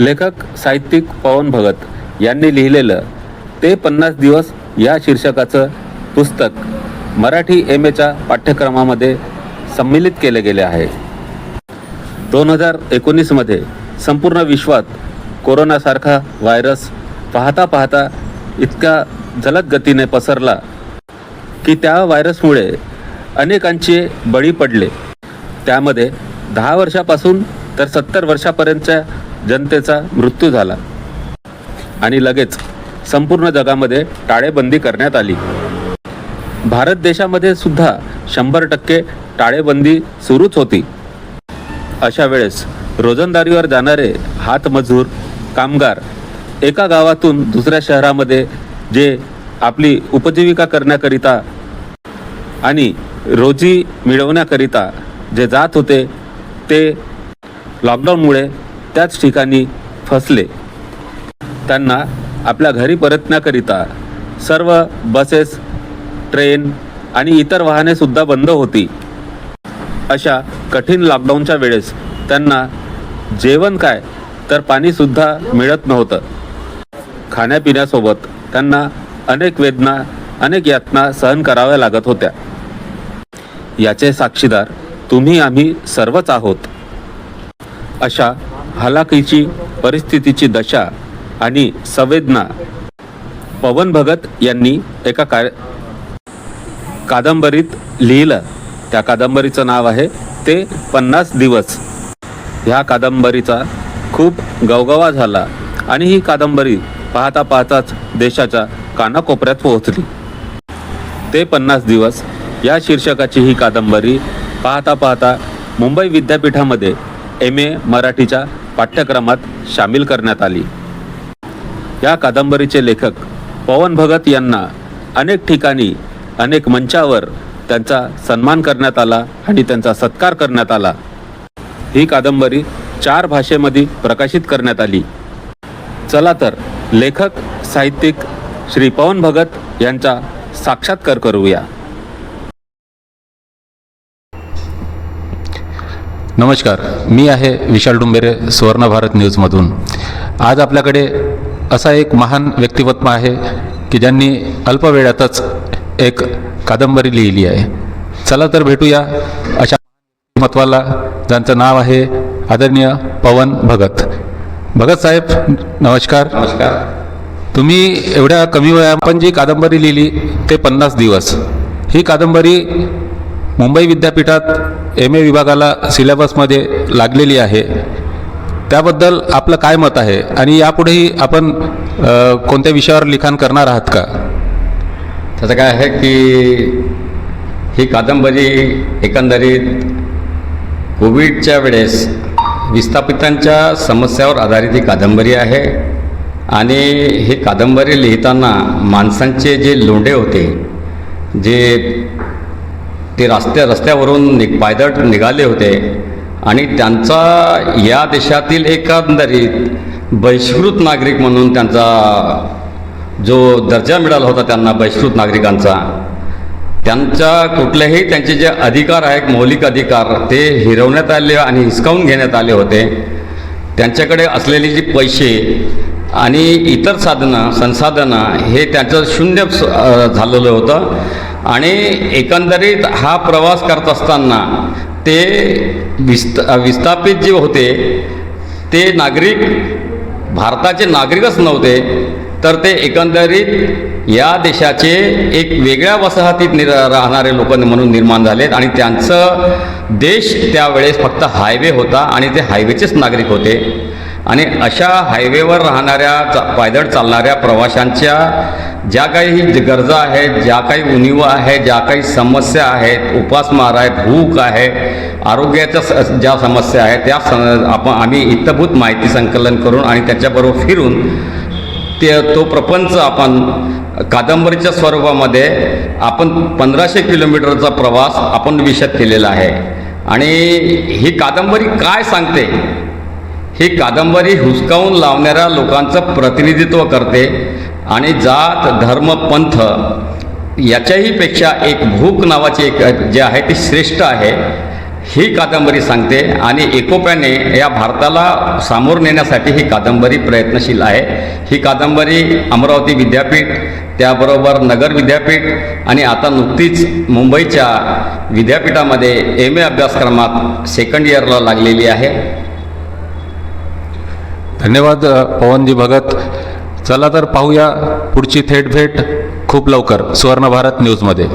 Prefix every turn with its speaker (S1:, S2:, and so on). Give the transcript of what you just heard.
S1: लेखक साहित्यिक पवन भगत यांनी लिहिलेलं ते पन्नास दिवस या शीर्षकाचं पुस्तक मराठी एम एच्या पाठ्यक्रमामध्ये सम्मिलित केले गेले आहे. दोन हजार एकोणीसमध्ये संपूर्ण विश्वात कोरोनासारखा व्हायरस पाहता पाहता इतक्या जलद गतीने पसरला की त्या व्हायरसमुळे अनेकांचे बळी पडले. त्यामध्ये दहा वर्षापासून तर सत्तर वर्षापर्यंतच्या जनतेचा मृत्यू झाला. आणि लगेच संपूर्ण जगामध्ये टाळेबंदी करण्यात आली. भारत देशामध्ये सुद्धा शंभर टक्के टाळेबंदी सुरूच होती. अशा वेळेस रोजंदारीवर जाणारे हातमजूर कामगार एका गावातून दुसऱ्या शहरामध्ये जे आपली उपजीविका करण्याकरिता आणि रोजी मिळवण्याकरिता जे जात होते ते लॉकडाऊनमुळे त्याच ठिकाणी फसले. त्यांना आपल्या घरी परतण्याकरिता सर्व बसेस ट्रेन आणि इतर वाहने सुद्धा बंद होती. अशा कठीण लॉकडाऊनच्या वेळेस त्यांना जेवण काय तर पाणीसुद्धा मिळत नव्हतं. खाण्यापिण्यासोबत त्यांना अनेक वेदना अनेक यातना सहन कराव्या लागत होत्या. याचे साक्षीदार तुम्ही आम्ही सर्वच आहोत. अशा हलाखीची परिस्थितीची दशा आणि संवेदना पवन भगत यांनी एका का कादंबरीत लिहिलं. त्या कादंबरीचं नाव आहे ते पन्नास दिवस. ह्या कादंबरीचा खूप गवगवा झाला आणि ही कादंबरी पाहता पाहताच देशाच्या कानाकोपऱ्यात पोहोचली. ते पन्नास दिवस या शीर्षकाची ही कादंबरी पाहता पाहता मुंबई विद्यापीठामध्ये एम ए मराठीच्या पाठ्यक्रमात सामील करण्यात आली. या कादंबरीचे लेखक पवन भगत यांना अनेक ठिकाणी अनेक मंचावर त्यांचा सन्मान करण्यात आला आणि त्यांचा सत्कार करण्यात आला. ही कादंबरी चार भाषेमध्ये प्रकाशित करण्यात आली. चला तर लेखक साहित्यिक श्री पवन भगत यांचा साक्षात्कार करूया. नमस्कार मी आहे विशाल डुंबेरे सुवर्ण भारत न्यूजमधून. आज आपल्याकडे असा एक महान व्यक्तिमत्व आहे की ज्यांनी अल्प वेळातच एक कादंबरी लिहिली आहे. चला तर भेटूया अशा व्यक्तिमत्वाला ज्यांचं नाव आहे आदरणीय पवन भगत. भगत साहेब नमस्कार.
S2: नमस्कार.
S1: तुम्ही एवढ्या कमी वया आपण जी कादंबरी लिहिली ते पन्नास दिवस. ही कादंबरी मुंबई विद्यापीठात एम ए विभागाला सिलेबसमध्ये लागलेली आहे. त्याबद्दल आपलं काय मत आहे? आणि यापुढेही आपण कोणत्या विषयावर लिखाण करणार आहात का?
S2: त्याचं काय आहे की ही कादंबरी एकंदरीत कोविडच्या वेळेस विस्थापितांच्या समस्यावर आधारित ही कादंबरी आहे. आणि ही कादंबरी लिहिताना माणसांचे जे लोंढे होते जे ते रस्त्या रस्त्यावरून नि पायदळ निघाले होते. आणि त्यांचा या देशातील एकंदरीत बहिष्कृत नागरिक म्हणून त्यांचा जो दर्जा मिळाला होता त्यांना बहिष्कृत नागरिकांचा त्यांच्या कुठलेही त्यांचे जे अधिकार आहेत मौलिक अधिकार ते हिरवण्यात आले आणि हिसकावून घेण्यात आले होते. त्यांच्याकडे असलेले जे पैसे आणि इतर साधनं संसाधनं हे त्यांचं शून्य स- झालेलं होतं. आणि एकंदरीत हा प्रवास करत असताना ते विस्त विस्थापित जे होते ते नागरिक भारताचे नागरिकच नव्हते तर ते एकंदरीत या देशाचे एक वेगळ्या वसाहतीत निर राहणारे लोक म्हणून निर्माण झालेत आणि त्यांचं देश त्यावेळेस फक्त हायवे होता आणि ते हायवेचेच नागरिक होते. आणि अशा हायवेवर राहणाऱ्या चा पायदळ चालणाऱ्या प्रवाशांच्या ज्या काही ज- गरजा आहेत ज्या काही उणीवा आहेत ज्या काही समस्या आहेत उपासमार आहे भूक आहे आरोग्याच्या स- ज्या समस्या आहेत त्या स आपण आम्ही इतभूत माहिती संकलन करून आणि त्याच्याबरोबर फिरून ते तो प्रपंच आपण कादंबरीच्या स्वरूपामध्ये आपण पंधराशे किलोमीटरचा प्रवास आपण विषद केलेला आहे. आणि ही कादंबरी काय सांगते? ही कादंबरी हुसकावून लावणाऱ्या लोकांचं प्रतिनिधित्व करते आणि जात धर्म पंथ याच्याही पेक्षा एक भूक नावाची एक जे आहे ती श्रेष्ठ आहे ही कादंबरी सांगते. आणि एकोप्याने या भारताला सामोर नेण्यासाठी ही कादंबरी प्रयत्नशील आहे. ही कादंबरी अमरावती विद्यापीठ त्याबरोबर नगर विद्यापीठ आणि आता नुकतीच मुंबईच्या विद्यापीठामध्ये एम ए अभ्यासक्रमात सेकंड इयरला लागलेली आहे.
S1: धन्यवाद पवनजी भगत. चला तर पाहूया पुढची थेट भेट खूप लवकर. सुवर्ण भारत न्यूजमध्ये.